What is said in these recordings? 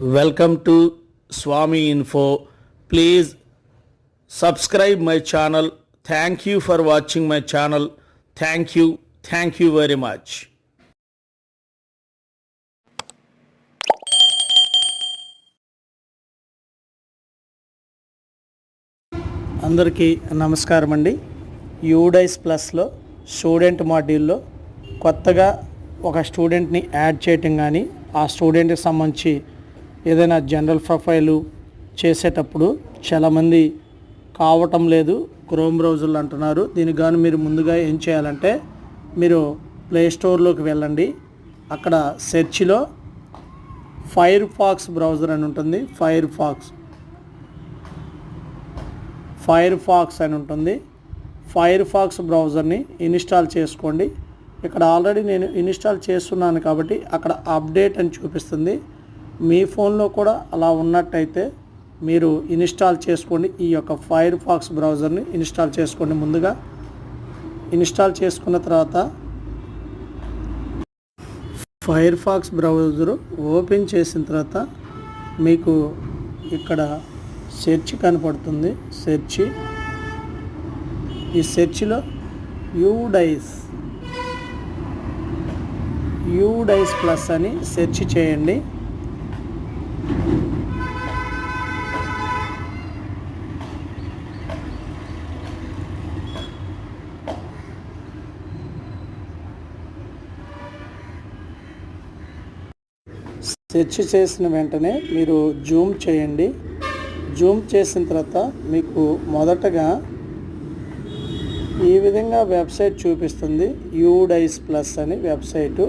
Welcome to Swami Info. Please subscribe my channel. Thank you for watching my channel. Thank you. Thank you very much. అందరికీ నమస్కారం అండి. UDISE ప్లస్లో student మాడ్యూల్లో కొత్తగా ఒక స్టూడెంట్ని యాడ్ చేయటం కానీ ఆ స్టూడెంట్కి సంబంధించి ఏదైనా జనరల్ ప్రొఫైలు చేసేటప్పుడు చాలామంది కావటం లేదు క్రోమ్ బ్రౌజర్లు అంటున్నారు. దీనికి గాను మీరు ముందుగా ఏం చేయాలంటే మీరు ప్లే స్టోర్లోకి వెళ్ళండి. అక్కడ సెర్చ్లో ఫైర్ ఫాక్స్ బ్రౌజర్ అని ఉంటుంది. ఫైర్ ఫాక్స్ ఫైర్ ఫాక్స్ అని ఉంటుంది. ఫైర్ ఫాక్స్ బ్రౌజర్ని ఇన్స్టాల్ చేసుకోండి. ఇక్కడ ఆల్రెడీ నేను ఇన్స్టాల్ చేస్తున్నాను కాబట్టి అక్కడ అప్డేట్ అని చూపిస్తుంది. మీ ఫోన్లో కూడా అలా ఉన్నట్టయితే మీరు ఇన్స్టాల్ చేసుకోండి. ఈ యొక్క ఫైర్ ఫాక్స్ బ్రౌజర్ని ఇన్స్టాల్ చేసుకోండి ముందుగా. ఇన్స్టాల్ చేసుకున్న తర్వాత ఫైర్ ఫాక్స్ బ్రౌజర్ ఓపెన్ చేసిన తర్వాత మీకు ఇక్కడ సెర్చ్ కనపడుతుంది. సెర్చ్. ఈ సెర్చ్లో యూడైస్. యూడైస్ ప్లస్ అని సెర్చ్ చేయండి. సెర్చ్ చేసిన వెంటనే మీరు జూమ్ చేయండి. జూమ్ చేసిన తర్వాత మీకు మొదటగా ఈ విధంగా వెబ్సైట్ చూపిస్తుంది. యూడైస్ ప్లస్ అని వెబ్సైటు.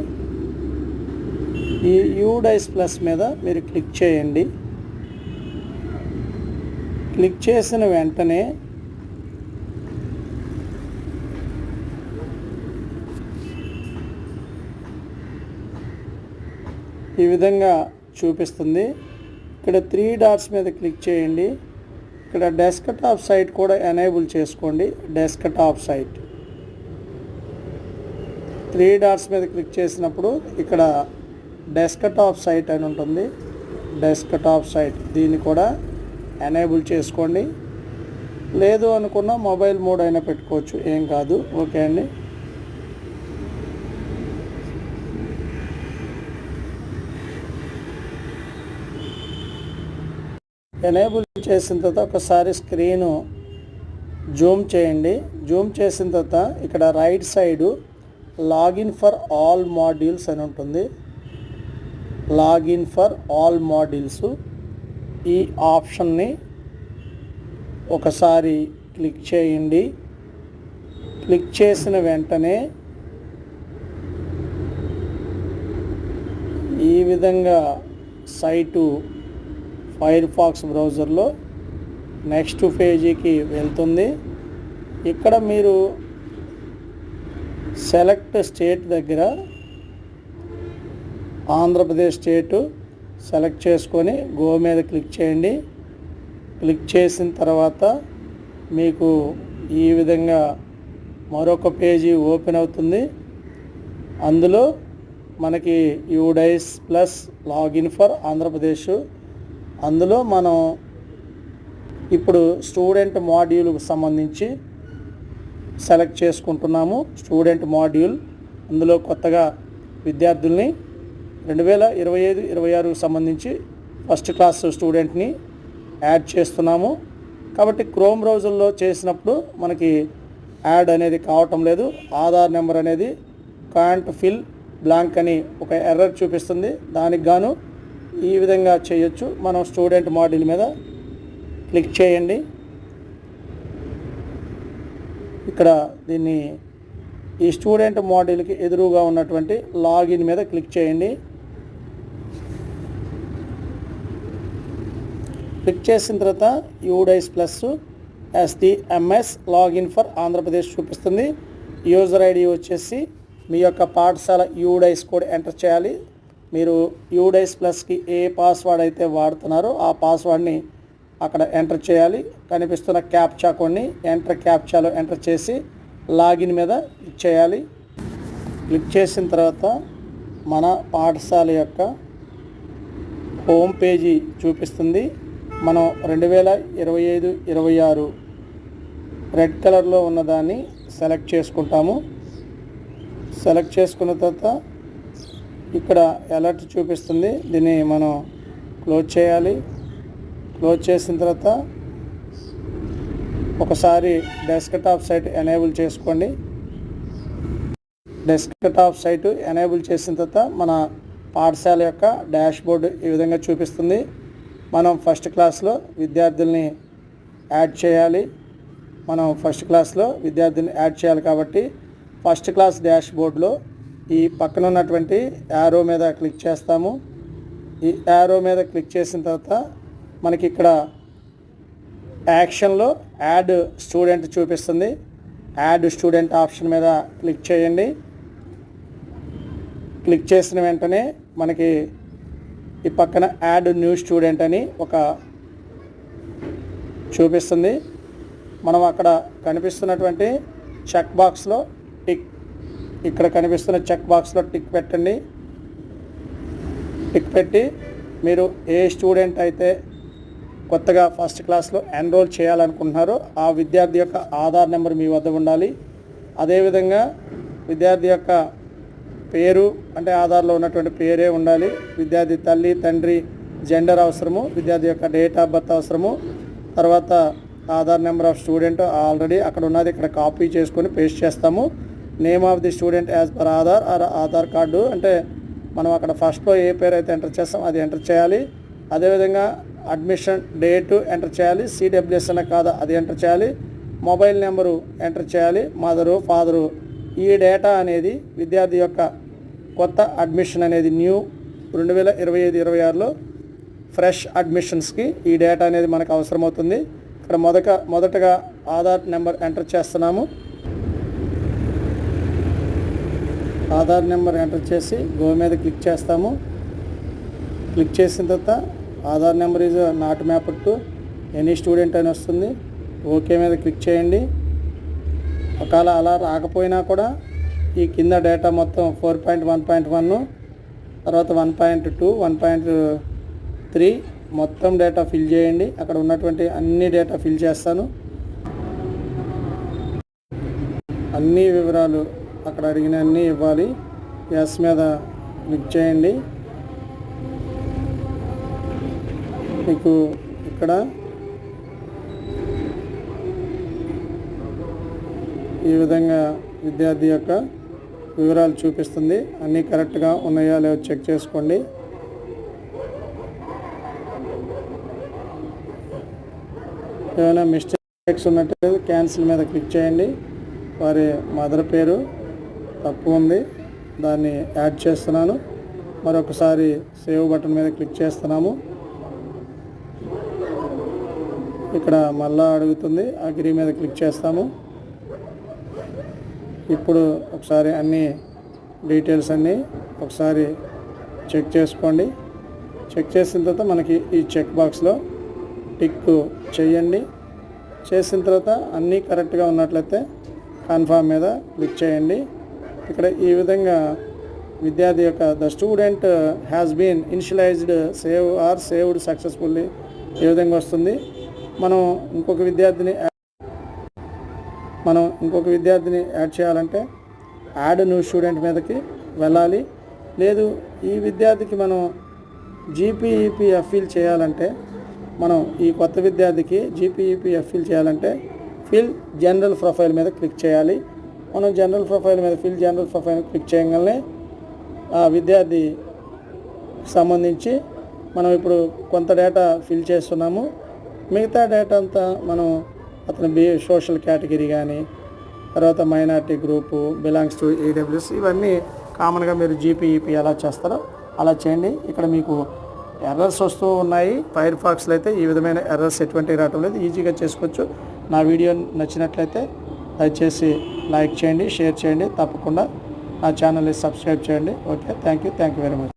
ఈ యూడైస్ ప్లస్ మీద మీరు క్లిక్ చేయండి. క్లిక్ చేసిన వెంటనే ఈ విధంగా చూపిస్తుంది. ఇక్కడ త్రీ డాట్స్ మీద క్లిక్ చేయండి. ఇక్కడ డెస్క్ టాప్ సైట్ కూడా ఎనేబుల్ చేసుకోండి. Desktop site three dots మీద క్లిక్ చేసినప్పుడు ఇక్కడ డెస్క్ టాప్ సైట్ అని ఉంటుంది. డెస్క్ టాప్ సైట్ దీన్ని కూడా ఎనేబుల్ చేసుకోండి. లేదు అనుకున్న మొబైల్ మోడ్ అయినా పెట్టుకోవచ్చు. ఏం కాదు. ఓకే అండి. ఎనేబుల్ చేసిన తర్వాత ఒకసారి స్క్రీను జూమ్ చేయండి. జూమ్ చేసిన తర్వాత ఇక్కడ right side login for all modules అని ఉంటుంది. లాగిన్ ఫర్ ఆల్ మాడ్యూల్స్ ఈ ఆప్షన్ని ఒకసారి క్లిక్ చేయండి. క్లిక్ చేసిన వెంటనే ఈ విధంగా సైటు ఫైర్ ఫాక్స్ బ్రౌజర్లో నెక్స్ట్ పేజీకి వెళ్తుంది. ఇక్కడ మీరు సెలెక్ట్ స్టేట్ దగ్గర ఆంధ్రప్రదేశ్ స్టేటు సెలెక్ట్ చేసుకొని గో మీద క్లిక్ చేయండి. క్లిక్ చేసిన తర్వాత మీకు ఈ విధంగా మరొక పేజీ ఓపెన్ అవుతుంది. అందులో మనకి UDISE plus login for Andhra Pradesh అందులో మనం ఇప్పుడు స్టూడెంట్ మాడ్యూల్కి సంబంధించి సెలెక్ట్ చేసుకుంటున్నాము. స్టూడెంట్ మాడ్యూల్ అందులో కొత్తగా విద్యార్థుల్ని రెండు వేల ఇరవై ఐదు ఇరవై ఆరుకు సంబంధించి ఫస్ట్ క్లాస్ స్టూడెంట్ని యాడ్ చేస్తున్నాము. కాబట్టి క్రోమ్ బ్రౌజర్లో చేసినప్పుడు మనకి యాడ్ అనేది కావటం లేదు. ఆధార్ నెంబర్ అనేది కాంట్ ఫిల్ బ్లాంక్ అని ఒక ఎర్రర్ చూపిస్తుంది. దానికి గాను ఈ విధంగా చేయొచ్చు. మనం స్టూడెంట్ మాడ్యూల్ మీద క్లిక్ చేయండి. ఇక్కడ దీన్ని ఈ స్టూడెంట్ మాడ్యూల్కి ఎదురుగా ఉన్నటువంటి లాగిన్ మీద క్లిక్ చేయండి. క్లిక్ చేసిన తర్వాత UDISE plus SDMS login for Andhra Pradesh చూపిస్తుంది. యూజర్ ఐడి వచ్చేసి మీ యొక్క పాఠశాల యూడైస్ కోడ్ ఎంటర్ చేయాలి. మీరు యూడైస్ ప్లస్కి ఏ పాస్వర్డ్ అయితే వాడుతున్నారో ఆ పాస్వర్డ్ని అక్కడ ఎంటర్ చేయాలి. కనిపిస్తున్న క్యాప్చా కొన్ని ఎంటర్ క్యాప్చాలో ఎంటర్ చేసి లాగిన్ మీద క్లిక్ చేయాలి. క్లిక్ చేసిన తర్వాత మన పాఠశాల యొక్క హోమ్ పేజీ చూపిస్తుంది. మనం రెండు వేల ఇరవై ఐదు ఇరవై ఆరు రెడ్ కలర్లో ఉన్నదాన్ని సెలెక్ట్ చేసుకుంటాము. సెలెక్ట్ చేసుకున్న తర్వాత ఇక్కడ అలర్ట్ చూపిస్తుంది. దీన్ని మనం క్లోజ్ చేయాలి. క్లోజ్ చేసిన తర్వాత ఒకసారి డెస్క్టాప్ సైట్ ఎనేబుల్ చేసుకోండి. డెస్క్టాప్ సైట్ ఎనేబుల్ చేసిన తర్వాత మన పాఠశాల యొక్క డాష్ బోర్డు ఈ విధంగా చూపిస్తుంది. మనం ఫస్ట్ క్లాస్లో విద్యార్థుల్ని యాడ్ చేయాలి. మనం ఫస్ట్ క్లాస్లో విద్యార్థిని యాడ్ చేయాలి కాబట్టి ఫస్ట్ క్లాస్ డాష్ బోర్డులో ఈ పక్కన ఉన్నటువంటి యారో మీద క్లిక్ చేస్తాము. ఈ యారో మీద క్లిక్ చేసిన తర్వాత మనకి ఇక్కడ యాక్షన్లో యాడ్ స్టూడెంట్ చూపిస్తుంది. యాడ్ స్టూడెంట్ ఆప్షన్ మీద క్లిక్ చేయండి. క్లిక్ చేసిన వెంటనే మనకి ఈ పక్కన యాడ్ న్యూ స్టూడెంట్ అని ఒక చూపిస్తుంది. మనం అక్కడ కనిపిస్తున్నటువంటి చెక్ బాక్స్లో టిక్ ఇక్కడ కనిపిస్తున్న చెక్ బాక్స్లో టిక్ పెట్టండి. టిక్ పెట్టి మీరు ఏ స్టూడెంట్ అయితే కొత్తగా ఫస్ట్ క్లాస్లో ఎన్రోల్ చేయాలనుకుంటున్నారో ఆ విద్యార్థి యొక్క ఆధార్ నెంబర్ మీ వద్ద ఉండాలి. అదేవిధంగా విద్యార్థి యొక్క పేరు అంటే ఆధార్లో ఉన్నటువంటి పేరే ఉండాలి. విద్యార్థి తల్లి తండ్రి జెండర్ అవసరము విద్యార్థి యొక్క డేట్ ఆఫ్ బర్త్ అవసరము తర్వాత Aadhaar number of student already అక్కడ ఉన్నది. ఇక్కడ కాపీ చేసుకొని పేస్ట్ చేస్తాము. Name of the student as per Aadhaar. Or Aadhaar card అంటే మనం అక్కడ ఫస్ట్లో ఏ పేరు అయితే ఎంటర్ చేస్తాం అది ఎంటర్ చేయాలి. అదేవిధంగా అడ్మిషన్ డేటు ఎంటర్ చేయాలి. సిడబ్ల్యూఎస్ అన్న కాదా అది ఎంటర్ చేయాలి. మొబైల్ నెంబరు ఎంటర్ చేయాలి. మదరు ఫాదరు ఈ డేటా అనేది విద్యార్థి యొక్క కొత్త అడ్మిషన్ అనేది న్యూ రెండు వేల ఇరవై ఐదు ఇరవై ఆరులో ఫ్రెష్ అడ్మిషన్స్కి ఈ డేటా అనేది మనకు అవసరమవుతుంది. ఇక్కడ మొదట మొదటగా ఆధార్ నెంబర్ ఎంటర్ చేస్తున్నాము. ఆధార్ నెంబర్ ఎంటర్ చేసి గో మీద క్లిక్ చేస్తాము. క్లిక్ చేసిన తర్వాత Aadhaar number is not map to any student అని వస్తుంది. ఓకే మీద క్లిక్ చేయండి. ఒకవేళ అలా రాకపోయినా కూడా ఈ కింద డేటా మొత్తం four point one point one తర్వాత one point two one point three మొత్తం డేటా ఫిల్ చేయండి. అక్కడ ఉన్నటువంటి అన్ని డేటా ఫిల్ చేస్తాను. అన్ని వివరాలు అక్కడ అడిగిన అన్నీ ఇవ్వాలి. ఎస్ మీద క్లిక్ చేయండి. మీకు ఇక్కడ ఈ విధంగా విద్యార్థి యొక్క వివరాలు చూపిస్తుంది. అన్నీ కరెక్ట్గా ఉన్నాయా లేవో చెక్ చేసుకోండి. ఏమైనా మిస్టేక్స్ ఉన్నట్టు క్యాన్సిల్ మీద క్లిక్ చేయండి. వారి మదర్ పేరు తప్పు ఉంది. దాన్ని యాడ్ చేస్తున్నాను. మరొకసారి సేవ్ బటన్ మీద క్లిక్ చేస్తున్నాము. ఇక్కడ మళ్ళా అడుగుతుంది. అగ్రి మీద క్లిక్ చేస్తాము. ఇప్పుడు ఒకసారి అన్ని డీటెయిల్స్ అన్నీ ఒకసారి చెక్ చేసుకోండి. చెక్ చేసిన తర్వాత మనకి ఈ చెక్ బాక్స్లో టిక్ చేయండి. చేసిన తర్వాత అన్నీ కరెక్ట్గా ఉన్నట్లయితే కన్ఫామ్ మీద క్లిక్ చేయండి. ఇక్కడ ఈ విధంగా విద్యార్థి యొక్క the student has been initialized save or saved successfully ఏ విధంగా వస్తుంది. మనం ఇంకొక విద్యార్థిని మనం ఇంకొక విద్యార్థిని యాడ్ చేయాలంటే యాడ్ న్యూ స్టూడెంట్ మీదకి వెళ్ళాలి. లేదు ఈ విద్యార్థికి మనం జీపీఈపీ అఫీల్ చేయాలంటే మనం ఈ కొత్త విద్యార్థికి జీపీఈపీ అఫీల్ చేయాలంటే ఫీల్ జనరల్ ప్రొఫైల్ మీద క్లిక్ చేయాలి. మనం జనరల్ ప్రొఫైల్ మీద ఫిల్ జనరల్ ప్రొఫైల్ క్లిక్ చేయగానే ఆ విద్యార్థి సంబంధించి మనం ఇప్పుడు కొంత డేటా ఫిల్ చేస్తున్నాము. మిగతా డేటా అంతా మనం అతని బి సోషల్ కేటగిరీ కానీ తర్వాత minority group belongs to EWS ఇవన్నీ కామన్గా మీరు జీపీఈపీ ఎలా చేస్తారో అలా చేయండి. ఇక్కడ మీకు ఎర్రర్స్ వస్తూ ఉన్నాయి. ఫైర్ ఫాక్స్లో అయితే ఈ విధమైన ఎర్రర్స్ ఎటువంటి రావటం లేదు. ఈజీగా చేసుకోవచ్చు. నా వీడియో నచ్చినట్లయితే దయచేసి లైక్ చేయండి షేర్ చేయండి. తప్పకుండా నా ఛానల్ని సబ్స్క్రైబ్ చేయండి. Okay thank you thank you very much.